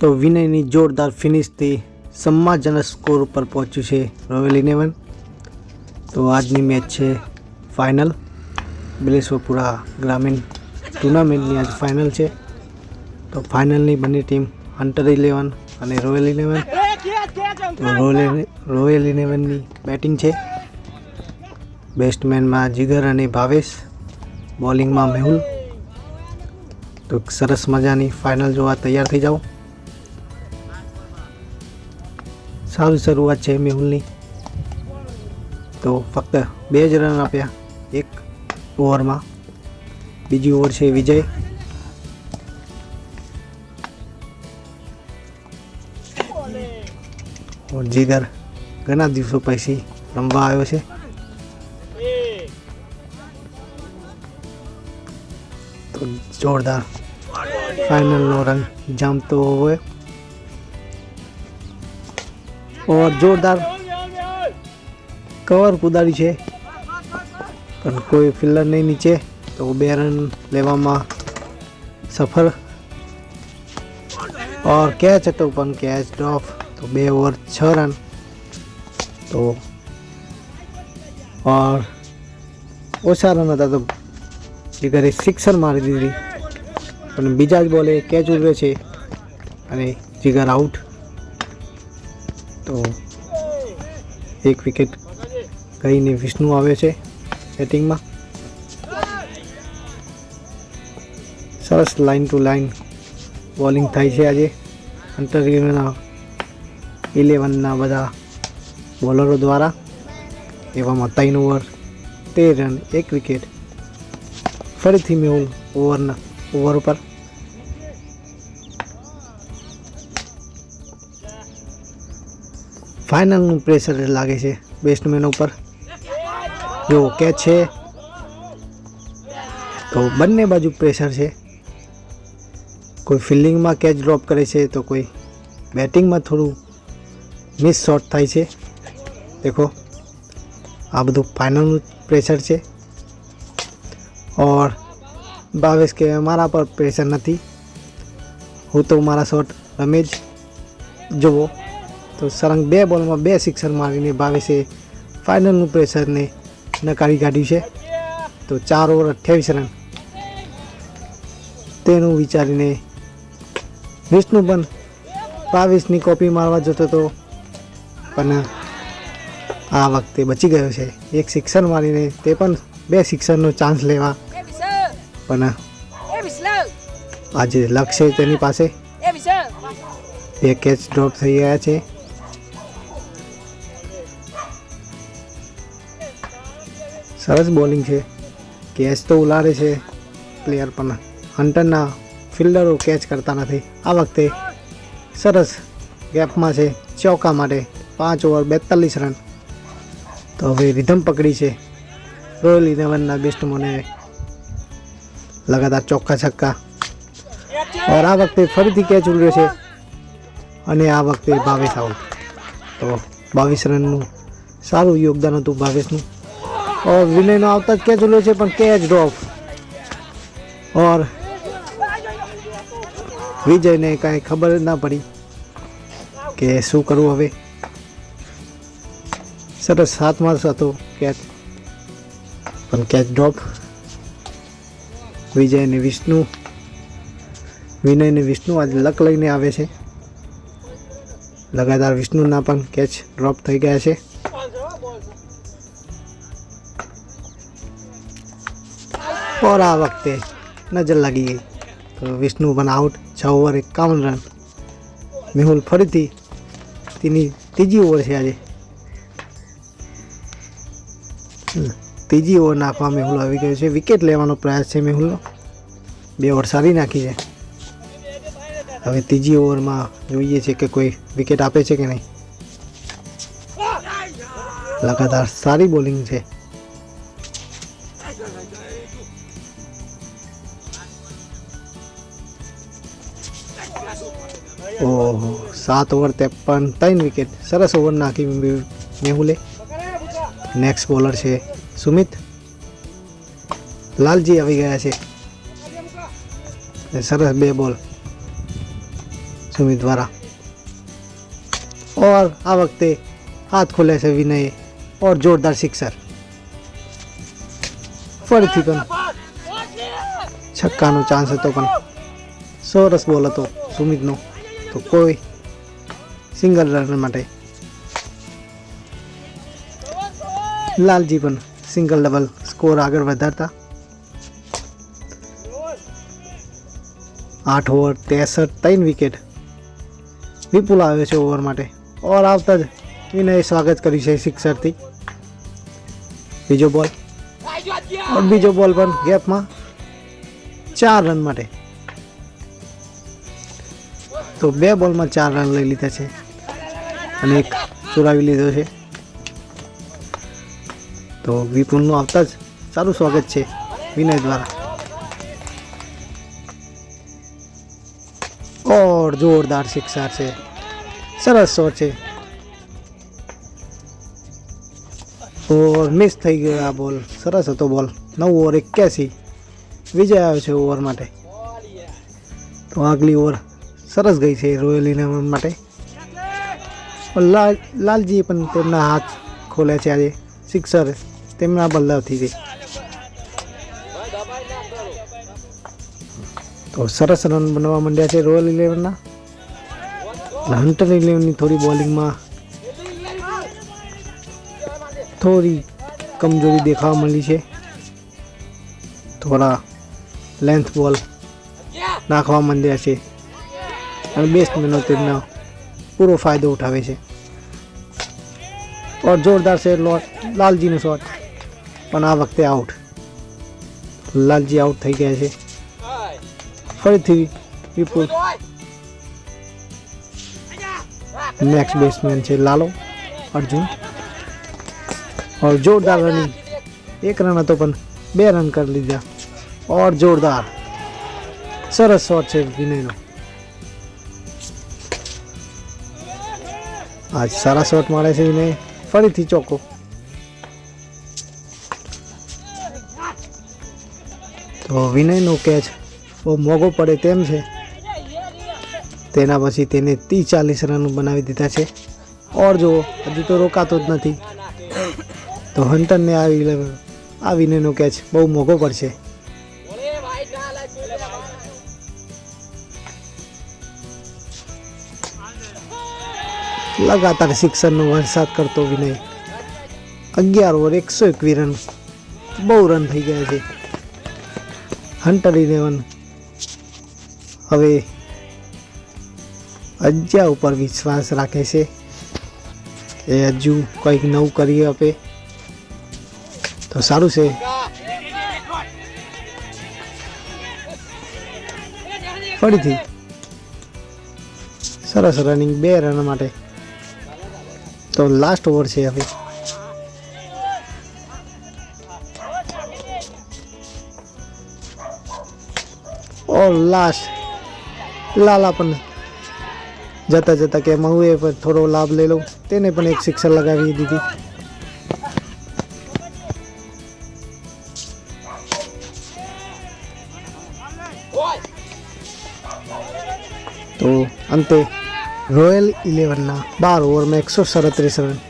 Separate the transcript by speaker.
Speaker 1: તો વિનયની જોરદાર ફિનિશથી સમાજજનક સ્કોર ઉપર પહોંચ્યું છે રોયલ ઇલેવન. તો આજની મેચ છે ફાઇનલ બિલેશ્વરપુરા ગ્રામીણ ટુર્નામેન્ટની આજ ફાઇનલ છે. તો ફાઇનલની બંને ટીમ હન્ટર ઇલેવન અને રોયલ ઇલેવન. રોયલ રોયલ ઇલેવનની બેટિંગ છે. બેટ્સમેનમાં જીગર અને ભાવેશ. બોલિંગમાં મેહુલ. તો સરસ મજાની ફાઇનલ જોવા તૈયાર થઈ જાઓ. સારી શરૂઆત છે મેહુલની તો ફક્ત બે જ રન આપ્યા, એક ઓવરમાં. બીજી ઓવર છે વિજય. ઓર જીગર ઘણા દિવસો પછી રમવા આવ્યો છે. તો જોરદાર ફાઇનલનો રંગ જામતો હોય. ઓર જોરદાર કવર કુદાડી છે પણ કોઈ ફિલ્ડર નહીં નીચે તો બે રન લેવામાં સફળ ઓર કેચ હતો, પણ કેચ ડ્રોપ તો બે ઓવર છ રન તો ઓર ઓછા રન હતા તો જીગરે સિક્સર મારી દીધી. પણ બીજા જ બોલે કેચ ઉડ્યો છે અને જીગર આઉટ તો એક વિકેટ ગઈને વિષ્ણુ આવે છે બેટિંગમાં સરસ લાઇન ટુ લાઇન બોલિંગ થાય છે આજે. અંતરિયના ઇલેવનના બધા બોલરો દ્વારા એવામાં ત્રણ ઓવર તેર રન એક વિકેટ ફરીથી મેં ઓવરના ઓવર ઉપર ફાઇનલનું પ્રેશર લાગે છે બેટ્સમેન ઉપર. જો કેચ છે, તો બંને બાજુ પ્રેશર છે. કોઈ ફિલ્ડિંગમાં કેચ ડ્રોપ કરે છે, તો કોઈ બેટિંગમાં થોડું મિસ શોટ થાય છે. દેખો, આ બધું ફાઇનલનું પ્રેશર છે. ઓર ભાવેશ કે મારા પર પ્રેશર નથી. હું તો મારા શોટ રમે જ. જુઓ. તો સરંગ બે બોલમાં બે સિક્સર મારીને ભાવેશે ફાઇનલનું પ્રેશરને નકારી કાઢ્યું છે. તો ચાર ઓવર અઠ્યાવીસ રન તેનું વિચારીને વિષ્ણુ પણ બાવીસની કોપી મારવા જતો હતો. પણ આ વખતે બચી ગયો છે. એક સિક્સર મારીને તે પણ બે સિક્સરનો ચાન્સ લેવા. પણ આજે લક્ષ્ય તેની પાસે બે કેચ ડ્રોપ થઈ ગયા છે. સરસ બોલિંગ છે. કેચ તો ઉલાડે છે પ્લેયર પણ. હન્ટરના ફિલ્ડરો કેચ કરતા નથી. આ વખતે સરસ ગેપમાં છે ચોકા માટે. પાંચ ઓવર બેતાલીસ રન તો હવે રિધમ પકડી છે. રોયલ ઇલેવનના બેસ્ટમોને લગાતાર ચોખ્ખા છક્કા. ઓર આ વખતે ફરીથી કેચ ઉડ્યો છે. અને આ વખતે ભાવેશ આઉટ તો બાવીસ રનનું સારું યોગદાન હતું ભાવેશનું. ઓર વિનયનો આવતા જ કેચ ઉડ્યો છે પણ કેચ ડ્રોપ ઓર વિજયને કાંઈ ખબર ના પડી કે શું કરવું હવે સરસ સાત માર્સ હતો કેચ પણ કેચ ડ્રોપ વિજય અને વિષ્ણુ વિનય અને વિષ્ણુ આજે લક લઈને આવે છે લગાતાર વિષ્ણુના પણ કેચ ડ્રોપ થઈ ગયા છે ઓર આ વખતે નજર લાગી ગઈ તો વિષ્ણુ વન આઉટ છ ઓવર એકાવન રન મેહુલ ફરીથી તેની ત્રીજી ઓવર છે આજે ત્રીજી ઓવર નાખવા મેહુલ આવી ગયો છે। વિકેટ લેવાનો પ્રયાસ છે મેહુલનો। બે ઓવર સારી નાખી છે। હવે ત્રીજી ઓવરમાં જોઈએ છે કે કોઈ વિકેટ આપે છે કે નહીં। લગાતાર સારી બોલિંગ છે। ઓહો, સાત ઓવર ત્રેપન, ત્રણ વિકેટ સરસ ઓવર નાખી મેહુલે. નેક્સ્ટ બોલર છે સુમિત. લાલજી આવી ગયા છે. સરસ બે બોલ સુમિત દ્વારા. ઓર આ વખતે હાથ ખોલે છે વિનય. ઓર જોરદાર સિક્સર ફરીથી પણ છક્કાનો ચાન્સ હતો પણ સરસ બોલ હતો સુમિતનો. તો કોઈ સિંગલ રન માટે. લાલજી પણ સિંગલ ડબલ સ્કોર આગળ વધારતા. આઠ ઓવર ત્રેસઠ ત્રણ વિકેટ. વિપુલ આવ્યો છે ઓવર માટે. ઓવર આવતા જ વિનયે સ્વાગત કર્યું છે સિક્સરથી. બીજો બોલ. બીજો બોલ પણ ગેપમાં. ચાર રન માટે. તો બે બોલમાં ચાર રન લઈ લીધા છે. અને એક ચોરાવી લીધો છે. તો વિપુલનું આવતા જ સારું સ્વાગત છે વિનય દ્વારા. ઓર જોરદાર સિક્સર છે. સરસ શોટ છે. ઓર મિસ થઈ ગયો આ બોલ. સરસ હતો બોલ. નવ ઓવર એક્યાસી. વિજય આવ્યો છે ઓવર માટે. તો આગલી ઓવર સરસ ગઈ છે રોયલ ઇલેવન માટે. લાલ લાલજીએ પણ તેમના હાથ ખોલ્યા છે આજે. સિક્સર તેમના બદલાવથી છે. તો સરસ રન બનવા માંડ્યા છે રોયલ ઇલેવનના હન્ટર ઇલેવનની થોડી બોલિંગમાં થોડી કમજોરી દેખાવા મળી છે. થોડા લેન્થ બોલ નાખવા માંડ્યા છે. અને બેટ્સમેનો તેમનો પૂરો ફાયદો ઉઠાવે છે. ઓર જોરદાર છે લાલજીનો શોટ પણ આ વખતે આઉટ લાલજી આઉટ થઈ ગયા છે. ફરીથી વિપુલ. નેક્સ્ટ બેટ્સમેન છે લાલો, અર્જુન. ઓર જોરદાર રનિંગ એક રન હતો પણ બે રન કરી લીધા. ઓર જોરદાર સરસ શોટ છે વિનયનો. આજ સારા શોટ મારે છે વિનય ફરીથી ચોકો. તો વિનયનો કેચ બહુ મોંઘો પડે તેમ છે. તેના પછી તેને ત્રીસ ચાલીસ રન બનાવી દીધા છે. ઓર જુઓ, હજુ તો રોકાતો જ નથી. તો હન્ટરને આવી આ વિનયનો કેચ બહુ મોંઘો પડશે. લગાતાર સિક્સરનો વરસાદ કરતો વિનય. અગિયાર ઓવર એકસો એકવી રન. બહુ રન થઈ ગયા છે. હન્ટર ઇલેવન હવે અજ્જા ઉપર વિશ્વાસ રાખે છે એ હજુ કંઈક નવું કરી આપે. તો સારું છે. ફરીથી. સરસ રનિંગ બે રન માટે. તો લાસ્ટ ઓવર છે હવે. ઓ લાસ્ટ લાલા પણ જતા જતા કે હું એ પણ થોડો લાભ લઈ લઉં. તેને પણ એક સિક્સર લગાવી દીધી. તો અંતે રોયલ ઇલેવનના બાર ઓવરમાં એકસો સડત્રીસ રન.